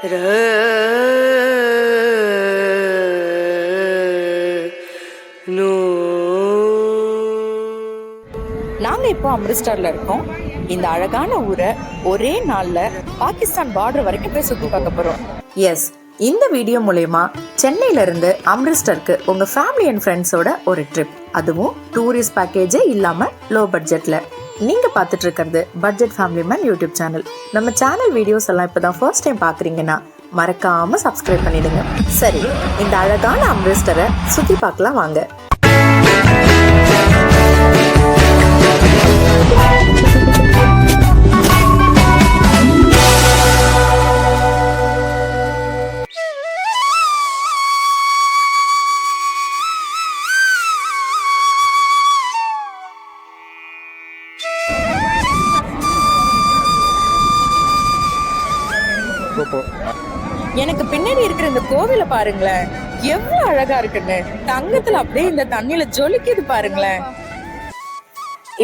நாங்க இப்போ அம்ரிஸ்டர்ல இருக்கோம். இந்த அழகான ஊரை ஒரே நாள்ல பாகிஸ்தான் பார்டர் வரைக்கும் போய் சுத்தி பார்க்க போறோம். எஸ் இந்த வீடியோ மூலயமா சென்னையில இருந்து அம்ரிஸ்டருக்கு உங்க ஃபேமிலி அண்ட் ஃப்ரெண்ட்ஸோட ஒரு ட்ரிப் அதுவும் டூரிஸ்ட் பேக்கேஜே இல்லாம லோ. பட்ஜெட்ல நீங்கள் பார்த்துட்டு இருக்கிறது budget family man YouTube channel நம்ம சேனல் வீடியோஸ் எல்லாம் இப்போ தான் ஃபர்ஸ்ட் டைம் பார்க்குறீங்கன்னா மறக்காமல் சப்ஸ்கிரைப் பண்ணிடுங்க. சரி இந்த அழகான அம்ரிஸ்டரை சுற்றி பார்க்கலாம் வாங்க. பாருங்களேன். எவ்வளவு அழகா இருக்குன்னு தங்கத்துல அப்படியே இந்த தண்ணியில ஜொலிக்குது பாருங்களேன்.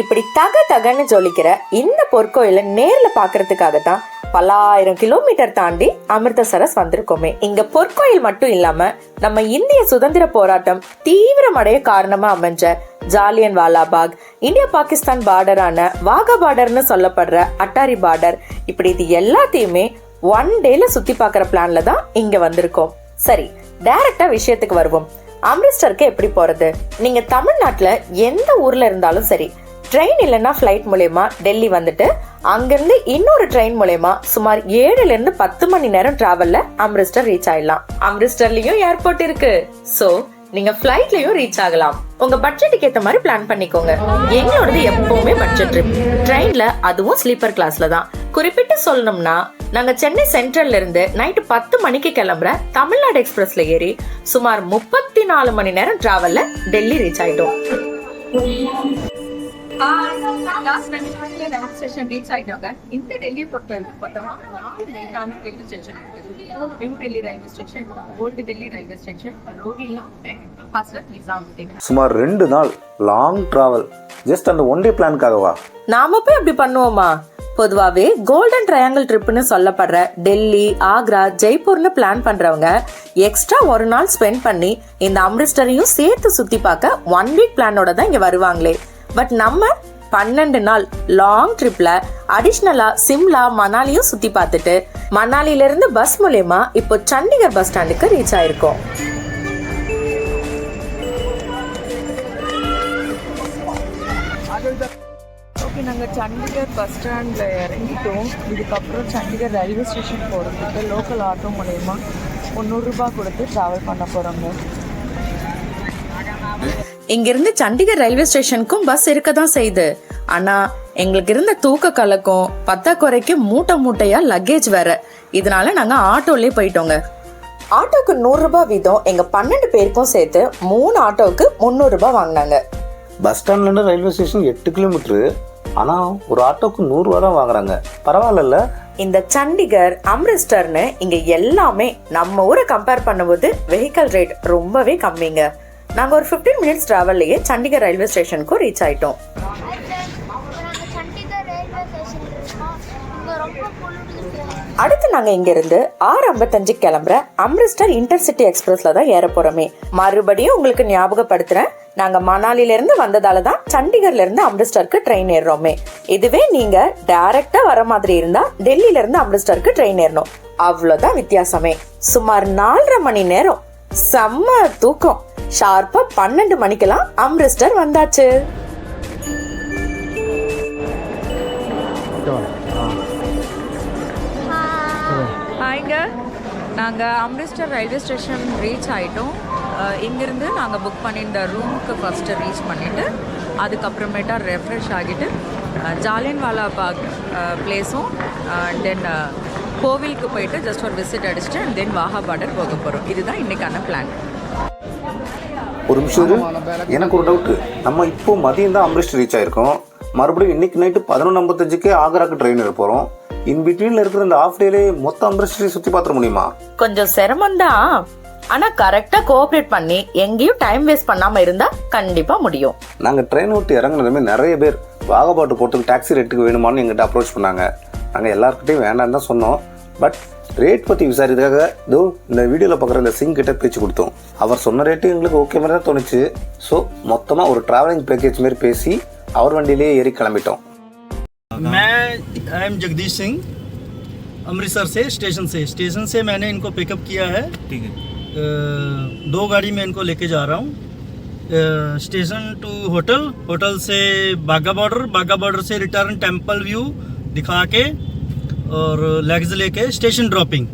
இப்படி தக தகன்னு ஜொலிக்கிற இந்த பொற்கோயில நேர்ல பாக்குறதுக்காக தான் பல்லாயிரம் கிலோமீட்டர் தாண்டி அமிர்தசரஸ் வந்திருக்கோமே. இங்க பொற்கோயில் மட்டும் இல்லாம நம்ம இந்திய சுதந்திர போராட்டம் தீவிரமடைய காரணமா அமைஞ்ச ஜாலியன் வாலாபாக் இந்தியா பாகிஸ்தான் பார்டரான வாகா பார்டர்னு சொல்லப்படுற அட்டாரி பார்டர். இப்படி இது எல்லாத்தையுமே ஒன் டேல சுத்தி பார்க்குற பிளான்ல தான் இங்க வந்திருக்கோம். சரி டைரக்டா விஷயத்துக்கு வருவோம். அம்ரிஸ்டருக்கு எப்படி போறது? நீங்க தமிழ்நாட்டுல எந்த ஊர்ல இருந்தாலும் சரி ட்ரெயின் இல்லைன்னா ஃப்ளைட் மூலயமா டெல்லி வந்துட்டு அங்கிருந்து இன்னொரு ட்ரெயின் மூலயமா சுமார் ஏழுல இருந்து பத்து மணி நேரம் டிராவல்ல அம்ரிஸ்டர் ரீச் ஆயிடலாம். அம்ரிஸ்டர்லயும் ஏர்போர்ட் இருக்கு. சோ நீங்க ஃப்ளைட்லயும் ரீச் ஆகலாம். உங்க பட்ஜெட்டுக்கு ஏத்த மாதிரி பிளான் பண்ணிக்கோங்க. எங்களோடது எப்பவுமே பட்ஜெட் ட்ரிப் ட்ரெயின்ல அதுவும் ஸ்லீப்பர் கிளாஸ்ல தான். குறிப்பிட்டு சொல்லணும்னா நாங்க சென்னை சென்ட்ரல்ல இருந்து நைட்டு பத்து மணிக்கு கிளம்புற தமிழ்நாடு எக்ஸ்பிரஸ்ல ஏறி சுமார் முப்பத்தி நாலு மணி நேரம் டிராவல்ல டெல்லி ரீச் ஆயிட்டோம். லாஸ்ட் ரெண்டு ஸ்டேஷன் ரீச் இந்த டெல்லி பார்த்தோம்னா railway station new Delhi railway station old Delhi railway station சுமார் ரெண்டு நாள் லாங் டிராவல் ஜஸ்ட் அந்த ஒன் டே பிளானுக்காகவா நாம போய் அப்படி பண்ணுவோமா? பொதுவாகவே கோல்டன் ட்ரையாங்கிள் ட்ரிப்னு சொல்லப்படுற டெல்லி ஆக்ரா ஜெய்ப்பூர்னு பிளான் பண்ணுறவங்க எக்ஸ்ட்ரா ஒரு நாள் ஸ்பெண்ட் பண்ணி இந்த அம்ரிஸ்டரையும் சேர்த்து சுற்றி பார்க்க ஒன் வீக் பிளானோட தான் இங்கே வருவாங்களே. பட் நம்ம பன்னெண்டு நாள் லாங் ட்ரிப்ல அடிஷ்னலா சிம்லா மணாலியும் சுத்தி பார்த்துட்டு மணாலில இருந்து பஸ் மூலயமா இப்போ சண்டிகர் பஸ் ஸ்டாண்டுக்கு ரீச் ஆயிருக்கோம். ஓகே நாங்கள் சண்டிகர் பஸ் ஸ்டாண்டில் இறங்கிட்டோம். இதுக்கப்புறம் சண்டிகர் ரயில்வே ஸ்டேஷன் போகிறதுக்கு லோக்கல் ஆட்டோ மூலயமா முந்நூறுரூபா கொடுத்து ட்ராவல் பண்ண போகிறோங்க இங்கிருந்து சண்டிகர் ரயில்வே ஸ்டேஷனுக்கும் பஸ் இருக்க தான் செய்யுது ஆனா எங்களுக்கு இருந்த தூக்க கலக்கம் பத்தாக்குறைக்கு மூட்டை மூட்டையா லக்கேஜ் வேற. இதனால நாங்க ஆட்டோலயே போயிட்டோங்க. ஆட்டோக்கு நூறு ரூபாய் வீதம் எங்க பன்னெண்டு பேருக்கும் சேர்த்து மூணு ஆட்டோவுக்கு முந்நூறு ரூபாய் வாங்கினாங்க. பஸ் ஸ்டாண்ட்லேருந்து ரயில்வே ஸ்டேஷன் எட்டு கிலோமீட்ரு ஆனால் ஒரு ஆட்டோக்கு நூறுரூவா தான் வாங்குறாங்க. பரவாயில்லல்ல. இந்த சண்டிகர் அம்ரிஸ்டர்னு இங்க எல்லாமே நம்ம ஊரை கம்பேர் பண்ணும்போது வெஹிக்கல் ரேட் ரொம்பவே கம்மிங்க. நாங்க ஒரு 15 மினிட்ஸ் டிராவல்லையே சண்டிகர் ரயில்வே ஸ்டேஷனுக்கும் ரீச் ஆயிட்டோம். அடுத்து நாங்க இங்க இருந்து ஆறு ஐம்பத்தஞ்சு கிளம்புற அம்ரிஸ்டர் இன்டர்சிட்டி எக்ஸ்பிரஸ்ல தான் ஏற போறோமே. மறுபடியும் உங்களுக்கு ஞாபகப்படுத்துறேன் நாங்க மணாலில இருந்து வந்ததால தான் சண்டிகர்ல இருந்து அம்ரிஸ்டருக்கு ட்ரெயின் ஏறுறோமே. இதுவே நீங்க டைரக்டா வர மாதிரி இருந்தா டெல்லியில இருந்து அம்ரிஸ்டருக்கு ட்ரெயின் ஏறணும். அவ்வளவுதான் வித்தியாசமே. சுமார் நாலரை மணி நேரம். செம்ம தூக்கம். ஷார்ப்பா பன்னெண்டு மணிக்கெல்லாம் அம்ரிஸ்டர் வந்தாச்சு. ஹாய்ங்க. நாங்கள் அம்ரிஸ்டர் ரயில்வே ஸ்டேஷன் ரீச் ஆகிட்டோம் இங்கேருந்து நாங்கள் புக் பண்ணியிருந்த ரூமுக்கு ஃபஸ்ட்டு ரீச் பண்ணிவிட்டு அதுக்கப்புறமேட்டா ரெஃப்ரெஷ் ஆகிட்டு ஜாலியன் வாலா பாக் பிளேஸும் தென் கோவிலுக்கு போயிட்டு ஜஸ்ட் ஒரு விசிட் அடிச்சுட்டு அண்ட் தென் வாகா பார்டர் போக போகிறோம் இதுதான் இன்றைக்கான பிளான் ஒரு நிமிஷம். எனக்கு ஒரு டவுட்டு நம்ம இப்போ மதியம் தான் அம்ரிஸ்டர் ரீச் ஆயிருக்கோம். மறுபடியும் இன்னைக்கு நைட்டு பதினொன்று ஐம்பத்தஞ்சுக்கு ஆக்ராக்கு ட்ரெயின் போகிறோம் இன் பிட்வீனில் இருக்கிற இந்த ஆஃப் டேலே மொத்த அம்ரிஸ்டரையும் சுற்றி பார்த்துட முடியுமா? கொஞ்சம் சிரமம் தான். ஆனா கரெக்டா கோஆபரேட் பண்ணி எங்கேயும் டைம் வேஸ்ட் பண்ணாம இருந்தா கண்டிப்பா முடியும். நாங்கள் ட்ரெயின் விட்டு இறங்குனதுமே நிறைய பேர் வாகப்பாட்டு போகிறதுக்கு டாக்ஸி ரேட்டுக்கு வேணுமான்னு எங்கிட்ட அப்ரோச் பண்ணாங்க. நாங்கள் எல்லாருக்கிட்டையும் வேண்டாம்னு தான் சொன்னோம். பட் ரேட் பற்றி விசாரிக்கிறதுக்காக இதோ இந்த வீடியோவில் பார்க்குற இந்த சிங் கிட்ட பேச்சு கொடுத்தோம் அவர் சொன்ன ரேட்டு எங்களுக்கு ஓகே மாதிரி தான் தோணுச்சு ஸோ மொத்தமாக ஒரு ட்ராவலிங் பேக்கேஜ் மாதிரி பேசி அவர் வண்டியிலேயே ஏறி கிளம்பிட்டோம் मैं आई एम जगदीश सिंह अमृतसर से स्टेशन से स्टेशन से मैंने इनको पिकअप किया है ठीक है दो गाड़ी में इनको लेके जा रहा हूँ अ, स्टेशन टू होटल होटल से बागा बॉर्डर बागा बॉर्डर से रिटर्न टेम्पल व्यू दिखा के और लेग्स लेके station dropping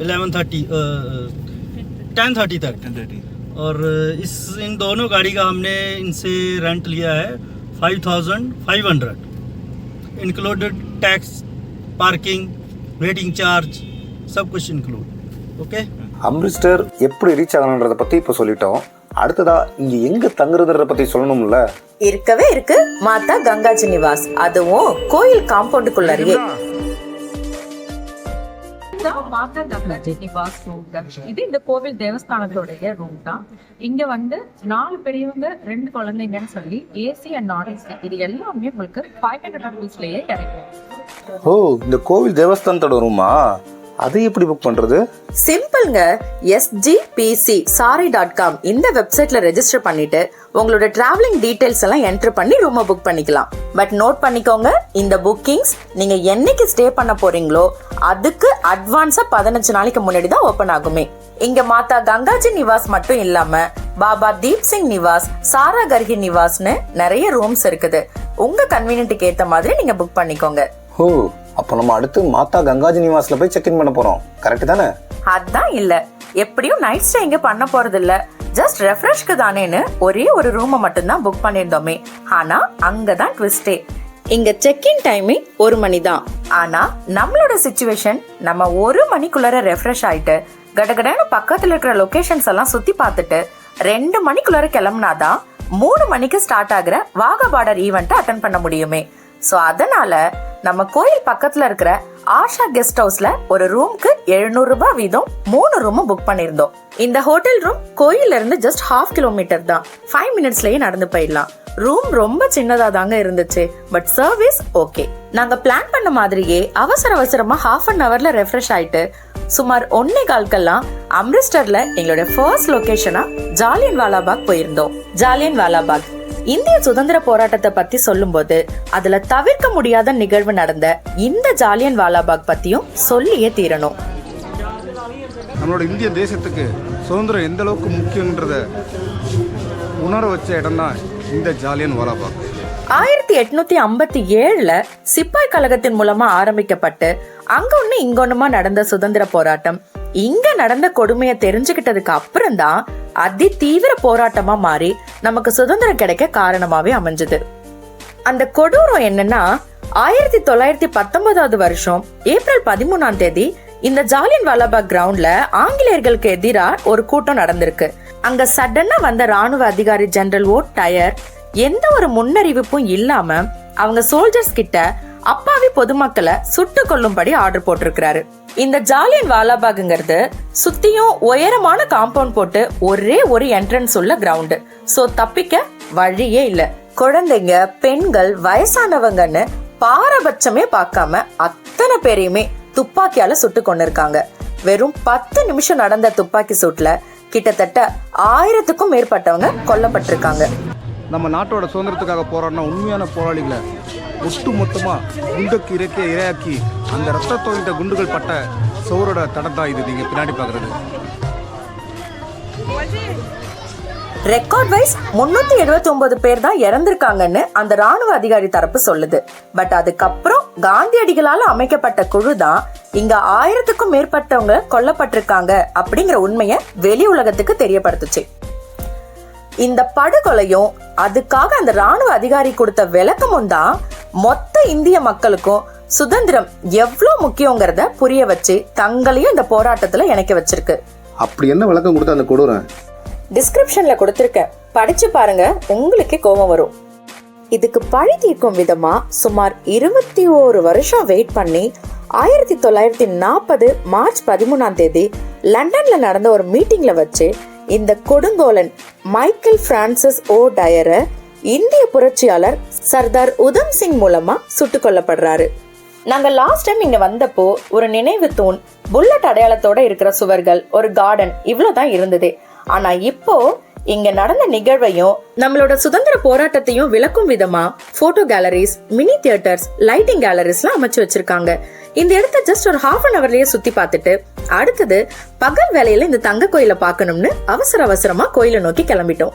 eleven thirty ten thirty तक और इस इन दोनों गाड़ी का हमने इनसे रेंट लिया है five thousand five hundred included tax parking waiting charge सब कुछ इंक्लूड ओके அம்ரிஸ்டர் எப்படி ரீச் ஆகணுன்றதை பற்றி இப்போ சொல்லிட்டோம் அடுத்ததா இங்கே எங்கே தங்குறதுன்றத பற்றி சொல்லணும்ல இருக்கவே இருக்கு மாதா கங்காஜி நிவாஸ் அதுவும் கோயில் காம்பவுண்டுக்குள்ளறியே இதுதான் மாதா கங்காஜி நிவாஸ் ரூம் இது இந்த கோவில் தேவஸ்தானத்தோடைய ரூம் தான். இங்க வந்து நாலு பெரியவங்க ரெண்டு குழந்தைங்கன்னு சொல்லி ஏசி அண்ட் நான் ஏசி இது எல்லாமே உங்களுக்கு ஃபைவ் ஹண்ட்ரட் ருபீஸ்லயே கிடைக்கும். ஓ இந்த கோவில் தேவஸ்தானத்தோட ரூமா அது எப்படி புக் பண்ணுறது சிம்பிள்ங்க S G P C sarai dot com இந்த வெப்சைட்ல ரெஜிஸ்டர் பண்ணிட்டு உங்களோட டிராவலிங் டீடைல்ஸ் எல்லாம் என்டர் பண்ணி ரூமை புக் பண்ணிக்கலாம். பட் நோட் பண்ணிக்கோங்க இந்த புக்கிங்ஸ் நீங்க என்னைக்கு ஸ்டே பண்ண போறீங்களோ அதுக்கு அட்வான்ஸா பதினஞ்சு நாளைக்கு முன்னாடி தான் ஓபன் ஆகுமே. இங்க மாதா கங்காஜி நிவாஸ் மட்டும் இல்லாம பாபா தீப் சிங் நிவாஸ் சாரா கர்கி நிவாஸ்னு நிறைய ரூம்ஸ் இருக்குது. உங்க கன்வீனியன்ட்டுக்கு ஏத்த மாதிரி நீங்க புக் பண்ணிக்கோங்க. ஓ அப்போ நம்ம அடுத்து மாதா கங்காஜி நிவாஸில் போய் செக்இன் பண்ண போகிறோம் கரெக்ட் தானே? அதான் இல்ல. எப்படியும் நைட் ஸ்டே இங்க பண்ண போறது இல்ல. ஜஸ்ட் ரெஃப்ரெஷ்க்கு தானேன்னு ஒரே ஒரு ரூமை மட்டும்தான் புக் பண்ணியிருந்தோமே. ஆனா அங்கதான் ட்விஸ்டே இங்க செக் இன் டைமிங் ஒரு மணி தான் ஆனா நம்மளோட சுச்சுவேஷன் நம்ம ஒரு மணிக்குள்ளார ரெஃப்ரெஷ் ஆயிட்டு கடகடன்னு பக்கத்துல இருக்கிற லொகேஷன்ஸ் எல்லாம் சுத்தி பார்த்துட்டு ரெண்டு மணிக்குள்ளார கிளம்புனாதான் மூணு மணிக்கு ஸ்டார்ட் ஆகுற வாகா பார்டர் ஈவெண்ட்டை அட்டன் பண்ண முடியுமே. சோ அதனால நம்ம கோயில் பக்கத்துல இருக்கிற ஆஷா கெஸ்ட் ஹவுஸ்ல ஒரு ரூம்க்கு 700 ரூபாய் வீதம் மூணு ரூமும் புக் பண்ணிருந்தோம் இந்த ஹோட்டல் ரூம் கோயில்ல இருந்து ஜஸ்ட் ஹாஃப் கிலோமீட்டர் தான். ஃபைவ் மினிட்ஸ்லயே நடந்து போயிடலாம். ரூம் ரொம்ப சின்னதா தாங்க இருந்துச்சு பட் சர்வீஸ் ஓகே நாங்க பிளான் பண்ண மாதிரியே அவசர அவசரமா ஹாஃப் அன் அவர்ல ரெஃப்ரெஷ் ஆயிட்டு சுமார் ஒன்னே கால்கெல்லாம் அம்ரிஸ்டர்ல எங்களோட ஃபர்ஸ்ட் லொகேஷனா ஜாலியன் வாலாபாக் போயிருந்தோம். ஜாலியன் வாலாபாக் இந்திய சுதந்திர போராட்டத்தை பத்தி சொல்லும்போது அதுல தவிர்க்க முடியாத நிகழ்வு நடந்த இந்த ஜாலியன் வாலாபாக் பத்தியும் சொல்லியே தீரணும். நம்மளோட இந்திய தேசத்துக்கு சுதந்திரம் எந்த அளவுக்கு முக்கியன்றத உணர வச்ச இடம் தான் இந்த ஜாலியன் வாலாபாக். ஆயிரத்தி எட்நூத்தி ஐம்பத்தி ஏழுல சிப்பாய் கழகத்தின் மூலமா ஆரம்பிக்கப்பட்டு அங்க ஒண்ணு இங்க ஒண்ணுமா நடந்த சுதந்திர போராட்டம். இங்க நடந்த கொடுமையை தெரிஞ்சுக்கிட்டதுக்கு அப்புறம் தான் அதி தீவிர போராட்டமா மாறி நமக்கு சுதந்திரம் கிடைக்க காரணமாவே அமைஞ்சது. அந்த கொடூரம் என்னன்னா ஆயிரத்தி தொள்ளாயிரத்தி பத்தொன்பதாவது வருஷம் ஏப்ரல் பதிமூணாம் தேதி இந்த ஜாலியன் வாலாபாக் கிரவுண்ட்ல ஆங்கிலேயர்களுக்கு எதிராக ஒரு கூட்டம் நடந்திருக்கு. அங்க சடனா வந்த ராணுவ அதிகாரி ஜெனரல் ஓ டயர் எந்த ஒரு முன்னறிவிப்பும் இல்லாம அவங்க சோல்ஜர்ஸ் கிட்ட அப்பாவி பொதுமக்களை சுட்டு கொள்ளும்படி ஆர்டர் போட்டிருக்கிறாரு. இந்த ஜாலியன் வாலாபாகுங்கிறது சுத்தியும் உயரமான காம்பவுண்ட் போட்டு ஒரே ஒரு என்ட்ரன்ஸ் உள்ள கிரவுண்டு சோ தப்பிக்க வழியே இல்ல. குழந்தைங்க பெண்கள் வயசானவங்கன்னு பாரபட்சமே பார்க்காம அத்தனை பேரையுமே துப்பாக்கியால சுட்டு கொண்டிருக்காங்க வெறும் பத்து நிமிஷம் நடந்த துப்பாக்கி சூட்ல கிட்டத்தட்ட ஆயிரத்துக்கும் மேற்பட்டவங்க கொல்லப்பட்டிருக்காங்க. நம்ம நாட்டோட சுதந்திரத்துக்காக போராடின உண்மையான போராளிகளை ஒட்டு மொத்தமாக குண்டுக்கு இறக்கி இரையாக்கி அந்த ரத்த குண்டுகள் பட்ட சோரோட தடம் தான் இது. நீங்கள் பின்னாடி பார்க்குறது. ரெக்கார்ட் வைஸ் முன்னூத்தி எழுபத்தி ஒன்பது பேர் தான் இறந்திருக்காங்கன்னு அந்த ராணுவ அதிகாரி தரப்பு சொல்லுது. பட் அதுக்கப்புறம் காந்தியடிகளால அமைக்கப்பட்ட குழு தான் இங்க ஆயிரத்துக்கும் மேற்பட்டவங்க கொல்லப்பட்டிருக்காங்க அப்படிங்கிற உண்மையை வெளி உலகத்துக்கு தெரியப்படுத்துச்சு. இந்த படுகொலையும் அதுக்காக அந்த ராணுவ அதிகாரி கொடுத்த விளக்கமும் தான் மொத்த இந்திய மக்களுக்கும் சுதந்திரம் எவ்வளவு முக்கியங்கிறத புரிய வச்சு தங்களையும் இந்த போராட்டத்துல இணைக்க வச்சிருக்கு. அப்படி என்ன விளக்கம் கொடுத்த அந்த கொடூரம் டிஸ்கிரிப்ஷன்ல கொடுத்திருக்கேன் படிச்சு பாருங்க உங்களுக்கே கோபம் வரும். இதுக்கு பழி தீர்க்கும் விதமா சுமார் இருபத்தி ஓரு வருஷம் வெயிட் பண்ணி ஆயிரத்தி தொள்ளாயிரத்தி நாற்பது மார்ச் பதிமூணாம் தேதி லண்டன்ல நடந்த ஒரு மீட்டிங்ல வச்சு இந்த கொடுங்கோலன் மைக்கேல் பிரான்சிஸ் ஓ டயர இந்திய புரட்சியாளர் சர்தார் உதம் சிங் மூலமா சுட்டுக் கொல்லப்படுறாரு. நாங்க லாஸ்ட் டைம் இங்க வந்தப்போ ஒரு நினைவு தூண் புல்லட் அடையாளத்தோட இருக்கிற சுவர்கள் ஒரு கார்டன் இவ்வளவுதான் இருந்தது. ஆனா இப்போ இங்க நடந்த நிகழ்வையும் நம்மளோட சுதந்திர போராட்டத்தையும் விளக்கும் விதமா photo galleries mini theatres lighting கேலரிஸ்லாம் அமைச்சு வச்சிருக்காங்க. இந்த இடத்த ஜஸ்ட் ஒரு ஹாஃப் அன் அவர்லயே சுத்தி பார்த்துட்டு அடுத்தது பகல் வேலையில இந்த தங்க கோயிலை பார்க்கணும்னு அவசர அவசரமா கோயிலை நோக்கி கிளம்பிட்டோம்.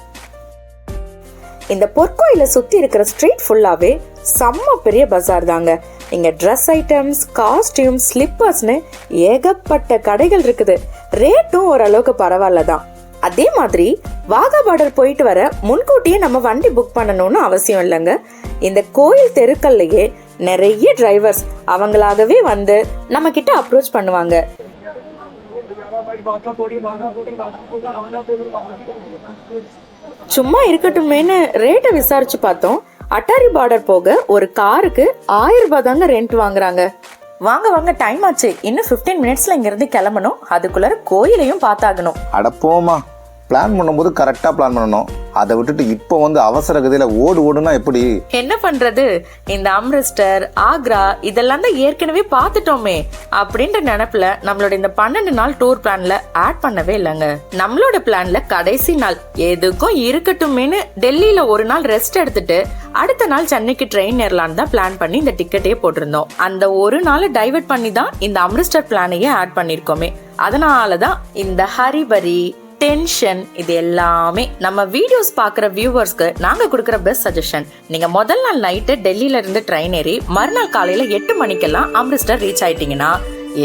இந்த பொற்கோயிலை சுத்தி இருக்கிற ஸ்ட்ரீட் ஃபுல்லாவே செம்ம பெரிய பஜார் தாங்க. இங்க ட்ரெஸ் ஐட்டம்ஸ் காஸ்டியூம் ஸ்லிப்பர்ஸ்னு ஏகப்பட்ட கடைகள் இருக்குது. ரேட்டும் ஓரளவுக்கு பரவாயில்ல தான். அதே மாதிரி வாகா பார்டர் போயிட்டு வர முன்கூட்டியே நம்ம வண்டி புக் பண்ணணும்னு அவசியம் இல்லைங்க. இந்த கோயில் தெருக்கள்லயே நிறைய டிரைவர்ஸ் அவங்களாகவே வந்து நம்ம கிட்ட அப்ரோச் பண்ணுவாங்க. சும்மா இருக்கட்டுமேனு ரேட்டை விசாரிச்சு பார்த்தோம். அட்டாரி பார்டர் போக ஒரு காருக்கு ஆயிரம் ரூபாய் தாங்க ரெண்ட் வாங்குறாங்க. வாங்க வாங்க டைம் ஆச்சு. இன்னும் 15 மினிட்ஸ்ல இங்க இருந்து கிளம்பணும். அதுக்குள்ளார கோயிலையும் பார்த்தாகணும். அட போமா பிளான் பண்ணும்போது கரெக்டாக பிளான் பண்ணணும். அதை விட்டுட்டு இப்போ வந்து அவசர கதியில் ஓடு ஓடுனா எப்படி? என்ன பண்றது? இந்த அம்ரிஸ்டர் ஆக்ரா இதெல்லாம் தான் ஏற்கனவே பார்த்துட்டோமே அப்படின்ற நினைப்புல நம்மளோட இந்த பன்னெண்டு நாள் டூர் பிளான்ல ஆட் பண்ணவே இல்லைங்க. நம்மளோட பிளான்ல கடைசி நாள் எதுக்கும் இருக்கட்டுமேனு டெல்லியில ஒரு நாள் ரெஸ்ட் எடுத்துட்டு அடுத்த நாள் சென்னைக்கு ட்ரெயின் ஏறலான்னு தான் பிளான் பண்ணி இந்த டிக்கெட்டே போட்டிருந்தோம். அந்த ஒரு நாளை டைவர்ட் பண்ணி தான் இந்த அம்ரிஸ்டர் பிளானையே ஆட் பண்ணிருக்கோமே. அதனால தான் இந்த ஹரிபரி டென்ஷன் இது எல்லாமே நம்ம வீடியோஸ் பார்க்குற வியூவர்ஸ்க்கு நாங்கள் கொடுக்குற பெஸ்ட் சஜஷன் நீங்கள் முதல் நாள் நைட்டு டெல்லியில இருந்து ட்ரெயின் ஏறி மறுநாள் காலையில் எட்டு மணிக்கெல்லாம் அம்ரிஸ்டர் ரீச் ஆயிட்டீங்கன்னா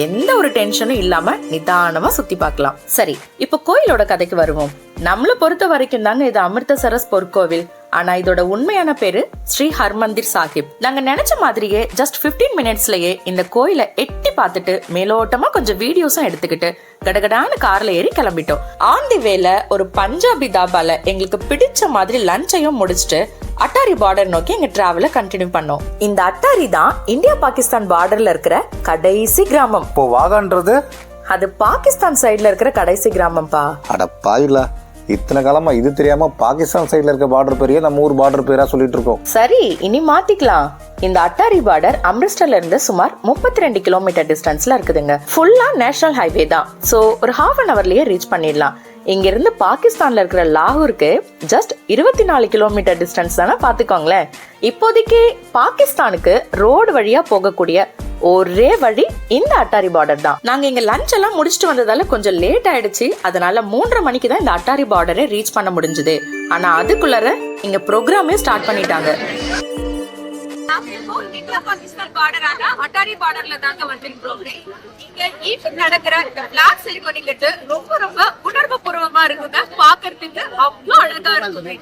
எந்த ஒரு டென்ஷனும் இல்லாம நிதானமா சுத்தி பார்க்கலாம். சரி இப்போ கோயிலோட கதைக்கு வருவோம். நம்மள பொறுத்த வரைக்கும் தாங்க இது அமிர்தசரஸ் பொற்கோவில். ஆனா இதோட உண்மையான பேரு ஸ்ரீ ஹர்மந்திர் சாஹிப். நாங்க நினைச்ச மாதிரியே ஜஸ்ட் 15 மினிட்ஸ்லயே இந்த கோயிலை எட்டி பார்த்துட்டு மேலோட்டமா கொஞ்சம் வீடியோஸும் எடுத்துக்கிட்டு கடகடான கார்ல ஏறி கிளம்பிட்டோம். ஆன் தி வேல ஒரு பஞ்சாபி தாபால எங்களுக்கு பிடிச்ச மாதிரி லஞ்சையும் முடிச்சுட்டு அட்டாரி பார்டர் நோக்கி எங்க டிராவல கண்டினியூ பண்ணோம். இந்த அட்டாரி தான் இந்தியா பாகிஸ்தான் பார்டர்ல இருக்கிற கடைசி கிராமம். இப்போ வாகான்றது? அது பாகிஸ்தான் சைடுல இருக்கிற கடைசி கிராமம்ப்பா அட பாயிலா இத்தனை காலமா இது தெரியாம பாகிஸ்தான் சைடுல இருக்க பார்டர் பேரையே நம்ம ஊர் பார்டர் பேரா சொல்லிட்டு இருக்கோம். சரி இனி மாத்திக்கலாம். இந்த அட்டாரி பார்டர் அம்ரிஸ்டர்ல இருந்து சுமார் 32 ரெண்டு கிலோமீட்டர் டிஸ்டன்ஸ்ல இருக்குதுங்க. ஃபுல்லா நேஷனல் ஹைவே தான். சோ ஒரு ஹாஃப் அன் அவர்லயே ரீச் பண்ணிடலாம். இங்க இருந்து பாகிஸ்தான்ல இருக்கிற லாகூருக்கு ஜஸ்ட் இருபத்தி நாலு கிலோமீட்டர் டிஸ்டன்ஸ் தானே பாத்துக்கோங்களேன். இப்போதைக்கு பாகிஸ்தானுக்கு ரோடு வழியா போகக்கூடிய ஒரே வழி இந்த அட்டாரி பார்டர் தான். நாங்க இங்க லஞ்ச் எல்லாம் முடிச்சுட்டு வந்ததால கொஞ்சம் லேட் ஆயிடுச்சு. அதனால மூன்றரை மணிக்கு தான் இந்த அட்டாரி பார்டரை ரீச் பண்ண முடிஞ்சது. ஆனா அதுக்குள்ளார இங்க ப்ரோக்ராமே ஸ்டார்ட் பண்ணிட்டாங்க. நாம இப்போ இந்தியா பாகிஸ்தான் பார்டரான அட்டாரி பார்டர்ல தாங்க வந்திருக்கிறோம் இங்க நடக்கிற இந்த பிளாக் ரொம்ப ரொம்ப உணர்வு பூர்வமா இருக்குங்க. பாக்குறதுக்கு அவ்வளவு அழகா இருக்குங்க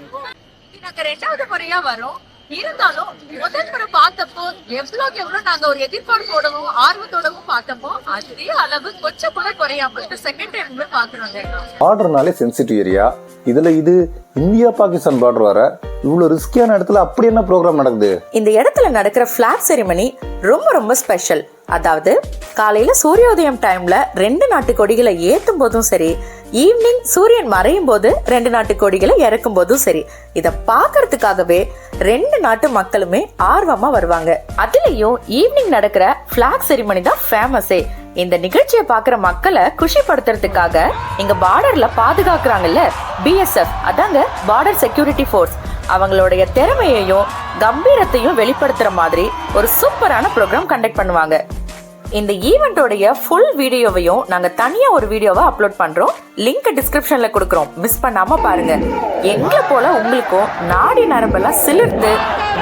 நாங்க ரெண்டாவது முறையா வரோம். இருந்தாலும் முதல் முறை பார்த்தப்போ எவ்வளவுக்கு எவ்வளவு நாங்க ஒரு எதிர்பார்ப்போடவும் ஆர்வத்தோடவும் பார்த்தப்போ அதே அளவு கொஞ்சம் கூட குறையாம செகண்ட் டைம் பாக்குறோங்க பார்டர்னாலே சென்சிட்டிவ் ஏரியா. இதுல இது இந்தியா பாகிஸ்தான் பார்டர் வர இவ்வளவு ரிஸ்கியான இடத்துல அப்படி என்ன ப்ரோக்ராம் நடக்குது? இந்த இடத்துல நடக்கிற ஃபிளாக் செரிமனி ரொம்ப ரொம்ப ஸ்பெஷல் அதாவது காலையில சூரியோதயம் டைம்ல ரெண்டு நாட்டு கொடிகளை ஏத்தும் போதும் சரி ஈவினிங் சூரியன் மறையும் போது ரெண்டு நாட்டு கொடிகளை இறக்கும் போதும் சரி. இதை பாக்குறதுக்காகவே ரெண்டு நாட்டு மக்களுமே ஆர்வமா வருவாங்க. அதுலயும் ஈவினிங் நடக்கிற பிளாக் செரிமனி தான் ஃபேமஸே இந்த நிகழ்ச்சியை பாக்குற மக்களை குஷிப்படுத்துறதுக்காக இங்க பார்டர்ல பாதுகாக்கிறாங்கல்ல? பிஎஸ்எஃப் அதாங்க பார்டர் செக்யூரிட்டி ஃபோர்ஸ் அவங்களுடைய திறமையையும் கம்பீரத்தையும் வெளிப்படுத்துற மாதிரி ஒரு சூப்பரான ப்ரோக்ராம் கண்டக்ட் பண்ணுவாங்க. இந்த ஈவெண்ட்டோடைய ஃபுல் வீடியோவையும் நாங்க தனியா ஒரு வீடியோவை அப்லோட் பண்றோம். லிங்க் டிஸ்கிரிப்ஷன்ல கொடுக்குறோம். மிஸ் பண்ணாம பாருங்க. எங்களை போல உங்களுக்கும் நாடி நரம்பெல்லாம் சிலிர்த்து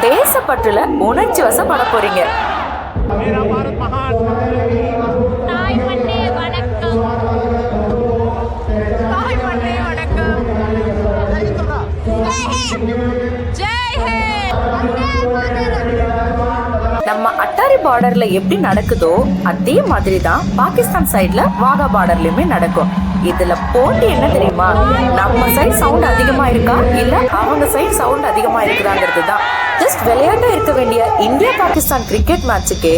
தேசப்பற்றுல உணர்ச்சி வசப்பட போறீங்க. Thank you. நம்ம அட்டாரி பார்டர்ல எப்படி நடக்குதோ அதே மாதிரி தான் பாகிஸ்தான் சைடுல வாகா பார்டர்லயுமே நடக்கும். இதுல போட்டி என்ன தெரியுமா? நம்ம சைட் சவுண்ட் அதிகமா இருக்கா? இல்ல அவங்க சைட் சவுண்ட் அதிகமா இருக்குதாங்கிறது தான். ஜஸ்ட் விளையாட்டா இருக்க வேண்டிய இந்தியா பாகிஸ்தான் கிரிக்கெட் மேட்சுக்கு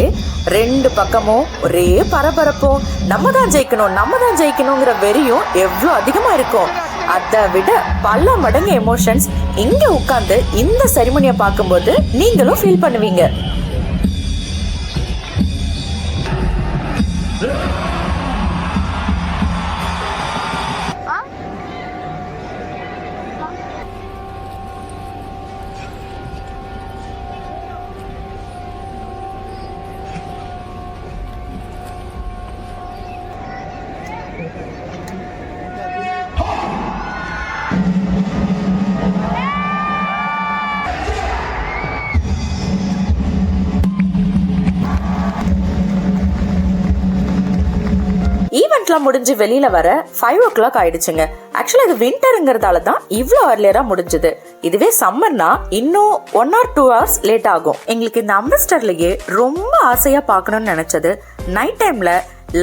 ரெண்டு பக்கமும் ஒரே பரபரப்பும் நம்ம தான் ஜெயிக்கணும் நம்ம தான் ஜெயிக்கணுங்கிற வெறியும் எவ்வளோ அதிகமா இருக்கும்? அதை விட பல மடங்கு எமோஷன்ஸ் இங்க உட்கார்ந்து இந்த செரிமனியை பார்க்கும்போது நீங்களும் ஃபீல் பண்ணுவீங்க. ஈவெண்ட்லாம் முடிஞ்சு வெளியில வர ஃபைவ் ஓ கிளாக் ஆயிடுச்சுங்க ஆக்சுவலாக இது வின்டருங்கிறதால தான் இவ்வளோ அர்லியராக முடிஞ்சது. இதுவே சம்மர்னா இன்னும் one or two hours late ஆகும். எங்களுக்கு இந்த அம்ரிஸ்டர்லயே ரொம்ப ஆசையாக பார்க்கணும்னு நினச்சது. நைட் டைமில்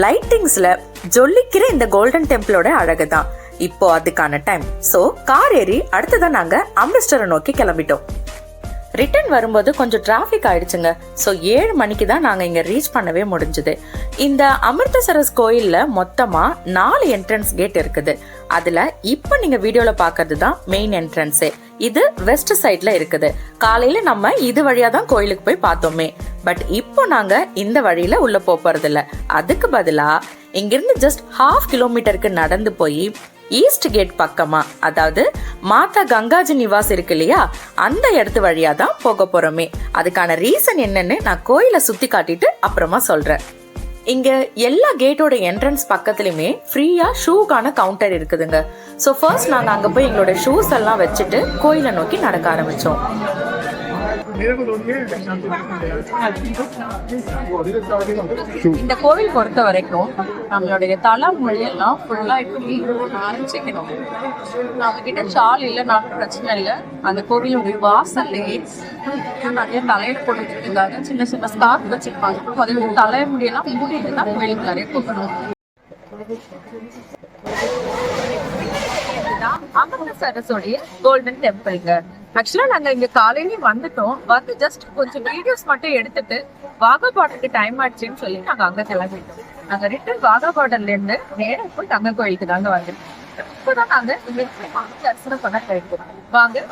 லைட்டிங்ஸில் ஜொல்லிக்கிற இந்த கோல்டன் டெம்பிளோட அழகு தான் இப்போ அதுக்கான டைம் சோ கார் ஏறி அடுத்ததான் நாங்க அம்ரிஸ்டரை நோக்கி கிளம்பிட்டோம். ரிட்டர்ன் வரும்போது கொஞ்சம் டிராஃபிக் ஆயிடுச்சுங்க. ஸோ ஏழு மணிக்கு தான் நாங்கள் இங்கே ரீச் பண்ணவே முடிஞ்சுது. இந்த அமிர்தசரஸ் கோயிலில் மொத்தமாக நாலு என்ட்ரன்ஸ் கேட் இருக்குது. அதில் இப்போ நீங்கள் வீடியோவில் பார்க்கறது தான் மெயின் என்ட்ரன்ஸே இது வெஸ்ட் சைடில் இருக்குது. காலையில் நம்ம இது வழியாக தான் கோயிலுக்கு போய் பார்த்தோமே. பட் இப்போ நாங்கள் இந்த வழியில் உள்ளே போகிறதில்ல அதுக்கு பதிலாக இங்கிருந்து ஜஸ்ட் ஹாஃப் கிலோமீட்டருக்கு நடந்து போய் ஈஸ்ட் கேட் பக்கமா அதாவது மாதா கங்காஜி நிவாஸ் இருக்கு இல்லையா? அந்த இடத்து வழியா தான் போக போறோமே. அதுக்கான ரீசன் என்னன்னு நான் கோயிலை சுத்தி காட்டிட்டு அப்புறமா சொல்றேன். இங்க எல்லா கேட்டோட என்ட்ரன்ஸ் பக்கத்துலயுமே ஃப்ரீயா ஷூக்கான கவுண்டர் இருக்குதுங்க. ஸோ ஃபர்ஸ்ட் நாங்க அங்க போய் எங்களோட ஷூஸ் எல்லாம் வச்சுட்டு கோயிலை நோக்கி நடக்க ஆரம்பிச்சோம். இந்த கோவில் பொறுத்த வரைக்கும் நம்மளுடைய தலைமொழி எல்லாம் ஃபுல்லா இப்படி ஆரம்பிச்சுக்கணும் நம்ம கிட்ட ஷால் இல்லைனாலும் பிரச்சனை இல்லை. அந்த கோவிலுடைய வாசல்லே நிறைய தலையில போட்டுக்கிறதுக்காக சின்ன சின்ன ஸ்கார்ப் வச்சிருப்பாங்க. அது தலைமுடியெல்லாம் மூடிட்டு தான் கோயிலுக்கு நிறைய கூப்பிடணும் இதுதான் அமிர்தசரஸோடைய கோல்டன் டெம்பிள்ங்க ஆக்சுவலா நாங்க இங்க காலையிலயும் வந்துட்டோம். வந்து ஜஸ்ட் கொஞ்சம் வீடியோஸ் மட்டும் எடுத்துட்டு வாகா பார்டருக்கு டைம் ஆச்சுன்னு சொல்லி நாங்க அங்க கிளம்பிட்டோம். நாங்க ரிட்டர்ன் வாகா பார்டர்ல இருந்து நேரம் போய் தங்க கோயிலுக்கு தாங்க வந்துட்டோம் இப்பதான் நாங்க தரிசனம் பண்ண கிடைக்கிறோம் வாங்க.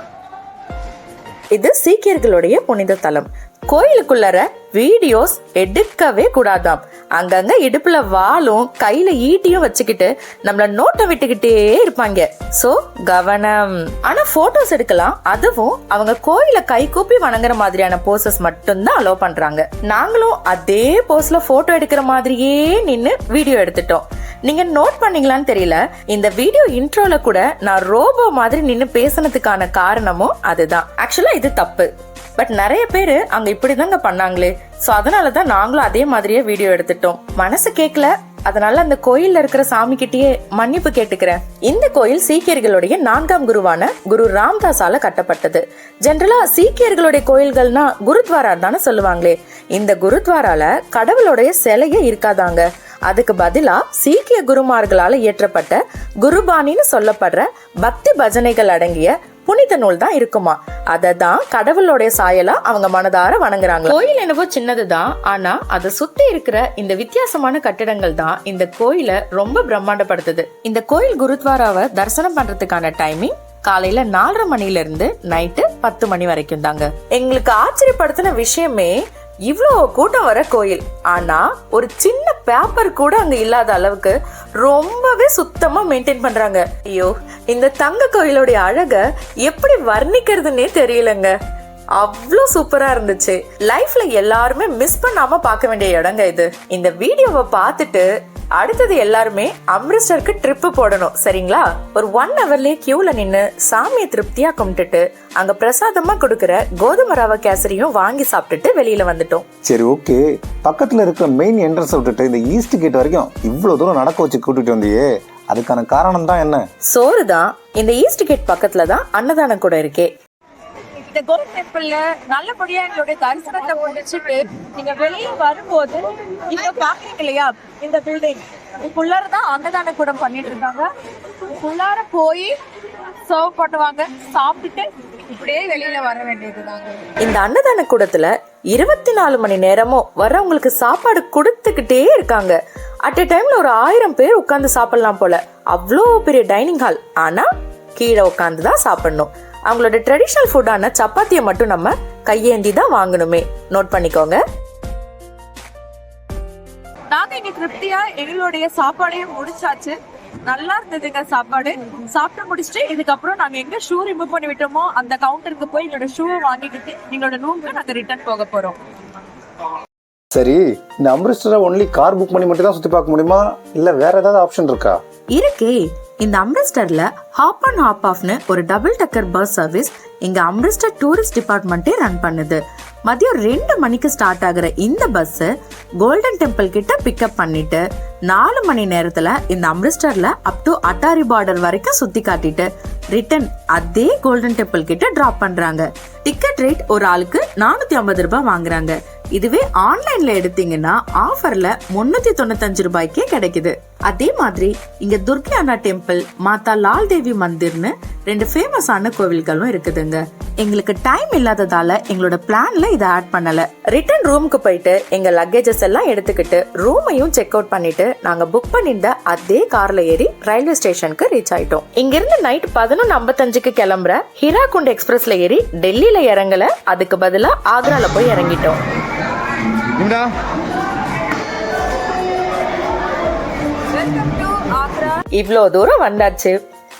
இது சீக்கியர்களுடைய புனித தலம். கோயிலுக்குள்ளர வீடியோஸ் எடுக்கவே கூடாதாம். அங்கங்க இடுப்புல வாளும் கையில ஈட்டியும் வச்சுக்கிட்டு நம்மள நோட்டை விட்டுக்கிட்டே இருப்பாங்க. சோ கவனம். ஆனா போட்டோஸ் எடுக்கலாம். அதுவும் அவங்க கோயில கை கூப்பி வணங்குற மாதிரியான போசஸ் மட்டும்தான் அலோவ் பண்றாங்க. நாங்களும் அதே போஸ்ல போட்டோ எடுக்கிற மாதிரியே நின்னு வீடியோ எடுத்துட்டோம். நீங்க நோட் பண்ணீங்களான்னு தெரியல. இந்த வீடியோ இன்ட்ரோல கூட நான் ரோபோ மாதிரி நின்னு பேசுனதுக்கான காரணமும் அதுதான். ஆக்சுவலா இது தப்பு. பட் நிறைய பேர் அங்க இப்படிதாங்க பண்ணாங்களே. ஸோ அதனால தான் நாங்களும் அதே மாதிரியே வீடியோ எடுத்துட்டோம். மனசு கேட்கல அதனால அந்த கோயில்ல இருக்கிற சாமி கிட்டயே மன்னிப்பு கேட்டுக்கிறேன். இந்த கோயில் சீக்கியர்களுடைய நான்காம் குருவான குரு ராம்தாஸால கட்டப்பட்டது. ஜென்ரலா சீக்கியர்களுடைய கோயில்கள்னா குருத்வாரா தானே சொல்லுவாங்களே. இந்த குருத்வாரால கடவுளுடைய சிலையே இருக்காதாங்க. அதுக்கு பதிலா சீக்கிய குருமார்களால இயற்றப்பட்ட குருபானின்னு சொல்லப்படுற பக்தி பஜனைகள் அடங்கிய புனித நூல் தான் இருக்குமா? அதை தான் கடவுளோடைய சாயலா அவங்க மனதார வணங்குறாங்க கோயில் என்னவோ சின்னதுதான் ஆனா அதை சுத்தி இருக்கிற இந்த வித்தியாசமான கட்டிடங்கள் தான் இந்த கோயிலை ரொம்ப பிரம்மாண்டப்படுத்துது. இந்த கோயில் குருத்வாராவை தரிசனம் பண்றதுக்கான டைமிங் காலையில நாலரை மணில இருந்து நைட்டு பத்து மணி வரைக்கும் தாங்க எங்களுக்கு ஆச்சரியப்படுத்தின விஷயமே இவ்வளோ கூட்டம் வர கோயில். ஆனா ஒரு சின்ன பேப்பர் கூட அங்க இல்லாத அளவுக்கு ரொம்பவே சுத்தமா மெயின்டைன் பண்றாங்க. ஐயோ இந்த தங்க கோயிலோடைய அழக எப்படி வர்ணிக்கிறதுனே தெரியலங்க. அவ்வளோ சூப்பரா இருந்துச்சு. லைஃப்ல எல்லாருமே மிஸ் பண்ணாம பார்க்க வேண்டிய இடங்க இது. இந்த வீடியோவை பார்த்துட்டு அடுத்தது எல்லாருமே அம்ரிஸ்டருக்கு ட்ரிப்பு போடணும் சரிங்களா? ஒரு ஒன் ஹவர்லயே கியூல நின்னு சாமியை திருப்தியா கும்பிட்டுட்டு அங்க பிரசாதமா கொடுக்கற கோதுமை ரவை கேசரியும் வாங்கி சாப்பிட்டுட்டு வெளியில வந்துட்டோம். சரி ஓகே பக்கத்தில் இருக்கிற மெயின் என்ட்ரன்ஸ் விட்டுட்டு இந்த ஈஸ்ட் கேட் வரைக்கும் இவ்வளோ தூரம் நடக்க வச்சு கூட்டிட்டு வந்தியே அதுக்கான காரணம் தான் என்ன? சோறு தான் இந்த ஈஸ்ட் கேட் பக்கத்துல தான் அன்னதானம் கூட இருக்கே. இந்த கோல் டெம்பிள்ல நல்லபடியா எங்களுடைய தரிசனத்தை முடிச்சுட்டு நீங்க வெளியே வரும்போது இங்க பாக்குறீங்க இல்லையா? இந்த பில்டிங் இதுக்குள்ளார தான் அன்னதான கூடம் பண்ணிட்டு இருக்காங்க. உள்ளார போய் சர்வ் பண்ணுவாங்க. சாப்பிட்டுட்டு இப்படியே வெளியில வர வேண்டியதுதாங்க இந்த அன்னதான கூடத்துல இருபத்தி நாலு மணி நேரமும் வர்றவங்களுக்கு சாப்பாடு கொடுத்துக்கிட்டே இருக்காங்க. அட் எ டைம்ல ஒரு ஆயிரம் பேர் உட்காந்து சாப்பிடலாம் போல. அவ்வளோ பெரிய டைனிங் ஹால் ஆனா கீழே உட்காந்து தான் சாப்பிடணும். அவங்களோட ட்ரெடிஷ்னல் ஃபுட்டான சப்பாத்தியை மட்டும் நம்ம கையேந்தி தான் வாங்கணுமே. நோட் பண்ணிக்கோங்க. நாங்க இங்க திருப்தியா எங்களுடைய சாப்பாடையும் முடிச்சாச்சு. நல்லா இருந்ததுங்க சாப்பாடு. சாப்பிட்டு முடிச்சுட்டு இதுக்கப்புறம் நாங்க எங்க ஷூ ரிமூவ் பண்ணி விட்டோமோ அந்த கவுண்டருக்கு போய் எங்களோட ஷூவை வாங்கிக்கிட்டு எங்களோட ரூமுக்கு நாங்க ரிட்டர்ன் போக போறோம். சரி இந்த அம்ரிஸ்டரை ஒன்லி கார் புக் பண்ணி மட்டும் தான் சுற்றி பார்க்க முடியுமா? இல்லை வேற ஏதாவது ஆப்ஷன் இருக்கா? இருக்கே. இந்த அம்ரிஸ்டர்ல ஹாப் அண்ட் ஹாப் ஆஃப்னு ஒரு டபுள் டக்கர் பஸ் சர்வீஸ் இங்க அம்ரிஸ்டர் டூரிஸ்ட் டிபார்ட்மெண்ட்டே ரன் பண்ணுது. மதியம் ரெண்டு மணிக்கு ஸ்டார்ட் ஆகிற இந்த பஸ் கோல்டன் டெம்பிள் கிட்ட பிக்கப் பண்ணிட்டு நாலு மணி நேரத்துல இந்த அம்ரிஸ்டர்ல அப் டு அட்டாரி பார்டர் வரைக்கும் சுத்தி காட்டிட்டு ரிட்டன் அதே கோல்டன் டெம்பிள் கிட்ட டிராப் பண்றாங்க. டிக்கெட் ரேட் ஒரு ஆளுக்கு நானூத்தி ஐம்பது ரூபாய் வாங்குறாங்க. இதுவே ஆன்லைன்ல எடுத்தீங்கன்னா ஆஃபர்ல முன்னூத்தி தொண்ணூத்தஞ்சு ரூபாய்க்கே கிடைக்குது. அதே மாதிரி இங்க துர்கி அண்ணா டெம்பிள் மாதா லால் தேவி மந்திர்னு ரெண்டு ஃபேமஸான கோவில்களும் இருக்குதுங்க. எங்களுக்கு டைம் இல்லாததால எங்களோட பிளான்ல இதை ஆட் பண்ணல. ரிட்டர்ன் ரூமுக்கு போயிட்டு எங்க லக்கேஜஸ் எல்லாம் எடுத்துக்கிட்டு ரூமையும் செக் அவுட் பண்ணிட்டு நாங்க புக் பண்ணியிருந்த அதே கார்ல ஏறி ரயில்வே ஸ்டேஷனுக்கு ரீச் ஆயிட்டோம். இங்க இருந்து நைட் பதினொன்னு ஐம்பத்தஞ்சுக்கு கிளம்புற ஹிராகுண்ட் எக்ஸ்பிரஸ்ல ஏறி டெல்லியில இறங்கல அதுக்கு பதிலா ஆக்ரால போய் இறங்கிட்டோம். இம்டா இவ்வளோ தூரம் வந்தாச்சு.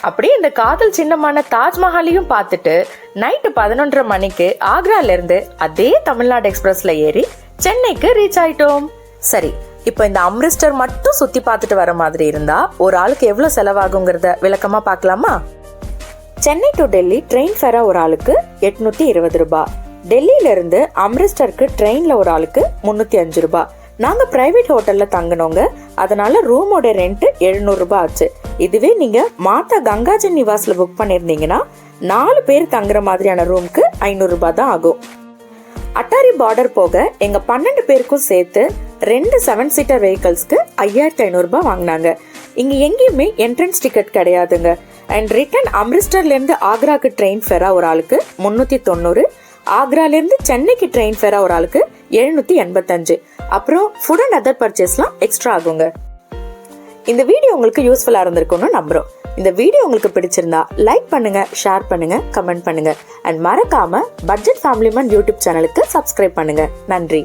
அப்படியே இந்த காதல் சின்னமான தாஜ்மஹாலையும் பார்த்துட்டு நைட்டு பதினொன்றரை மணிக்கு ஆக்ரால இருந்து அதே தமிழ்நாடு எக்ஸ்பிரஸ்ல ஏறி சென்னைக்கு ரீச் ஆயிட்டோம். சரி இப்போ இந்த அம்ரிஸ்டர் மட்டும் சுத்தி பார்த்துட்டு வர மாதிரி இருந்தா ஒரு ஆளுக்கு எவ்வளவு செலவாகுங்கிறத விளக்கமா பார்க்கலாமா? சென்னை டு டெல்லி ட்ரெயின் ஃபேரா ஒரு ஆளுக்கு எட்நூத்தி இருபது ரூபாய். டெல்லியிலேருந்து அம்ரிஸ்டருக்கு ட்ரெயினில் ஒரு ஆளுக்கு முந்நூற்றி அஞ்சு ரூபா. நாங்கள் ப்ரைவேட் ஹோட்டலில் தங்கினோங்க. அதனால ரூமோட ரெண்ட்டு எழுநூறுபா ஆச்சு. இதுவே நீங்கள் மாதா கங்காஜன் நிவாஸில் புக் பண்ணியிருந்தீங்கன்னா நாலு பேர் தங்குற மாதிரியான ரூமுக்கு ஐநூறுரூபா தான் ஆகும். அட்டாரி பார்டர் போக எங்கள் பன்னெண்டு பேருக்கும் சேர்த்து ரெண்டு செவன் சீட்டர் வெஹிக்கல்ஸ்க்கு ஐயாயிரத்தி ஐநூறுரூபா வாங்கினாங்க. இங்கே எங்கேயுமே என்ட்ரன்ஸ் டிக்கெட் கிடையாதுங்க. அண்ட் ரிட்டன் அம்ரிஸ்டர்லேருந்து ஆக்ராக்கு ட்ரெயின் ஃபெரா ஒரு ஆளுக்கு முந்நூற்றி தொண்ணூறு ஆக்ராலேருந்து சென்னைக்கு ட்ரெயின் ஃபேராக ஒரு ஆளுக்கு எழுநூத்தி எண்பத்தஞ்சு. அப்புறம் ஃபுட் அண்ட் அதர் பர்ச்சேஸ்லாம் எக்ஸ்ட்ரா ஆகுங்க. இந்த வீடியோ உங்களுக்கு யூஸ்ஃபுல்லாக இருந்திருக்கும்னு நம்புகிறோம் இந்த வீடியோ உங்களுக்கு பிடிச்சிருந்தா லைக் பண்ணுங்க ஷேர் பண்ணுங்க கமெண்ட் பண்ணுங்க. அண்ட் மறக்காம பட்ஜெட் ஃபேமிலி மேன் யூடியூப் சேனலுக்கு சப்ஸ்கிரைப் பண்ணுங்க. நன்றி.